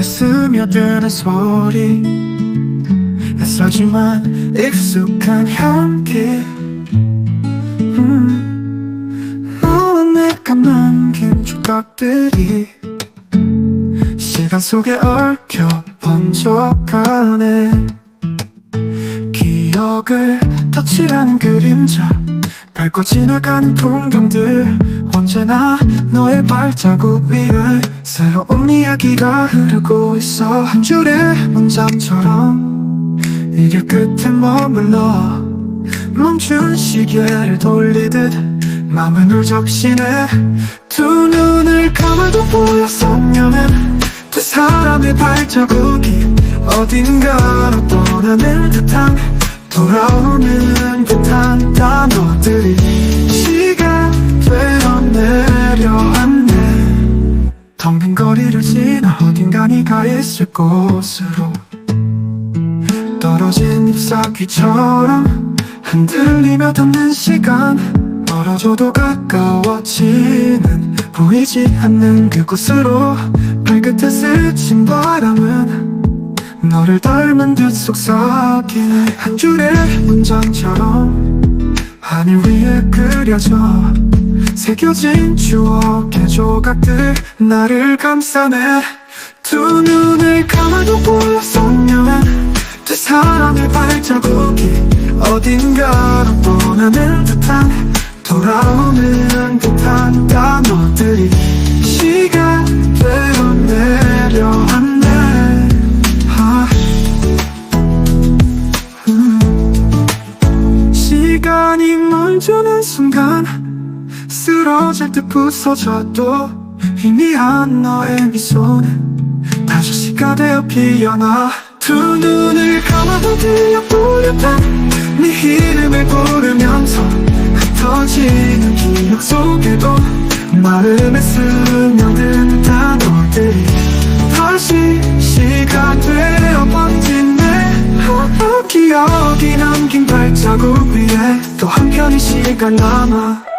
귓가에 스며드는 소리. 낯설지만 익숙한 향기. 음, 너와 내가 남긴 조각들이 시간 속에 얽혀 번져가네 기억을 덧칠하는 그림자 밟고 지나가는 풍경들 언제나 너의 발자국 위에 새로운 이야기가 흐르고 있어. 한 줄의 문장처럼 이길 끝에 머물러. 멈춘 시계를 돌리듯 마음은 울적시네. 두 눈을 감아도 선명한 두 사람의 발자국이 어딘가로 떠나는 듯한 돌아오는 듯한 단어들이 나 어딘가 네가 있을 곳으로 떨어진 잎사귀처럼 흔들리며 닿는 시간 멀어져도 가까워지는 보이지 않는 그곳으로 발끝에 스친 바람은 너를 닮은 듯 속삭이네 한 줄의 문장처럼 하늘 위에 그려져 새겨진 추억의 조각들 나를 감싸네. 두 눈을 감아도 선명한 두 사람의 발자국이 어딘가로 떠나는 듯한 돌아오는 듯한 단어들이 시간 되어 내려앉네. 아, 음. 시간이 멈추는 순간 쓰러질 듯 부서져도 희미한 너의 미소는 다시 시가 되어 피어나 두 눈을 감아도 들려 보였던 네 이름을 부르면서 흩어지는 기억 속에도 마음에 스며든 단어들이 다시 시가 되어 번지네. 어, 기억이 남긴 발자국 위에 또 한편의 시간 남아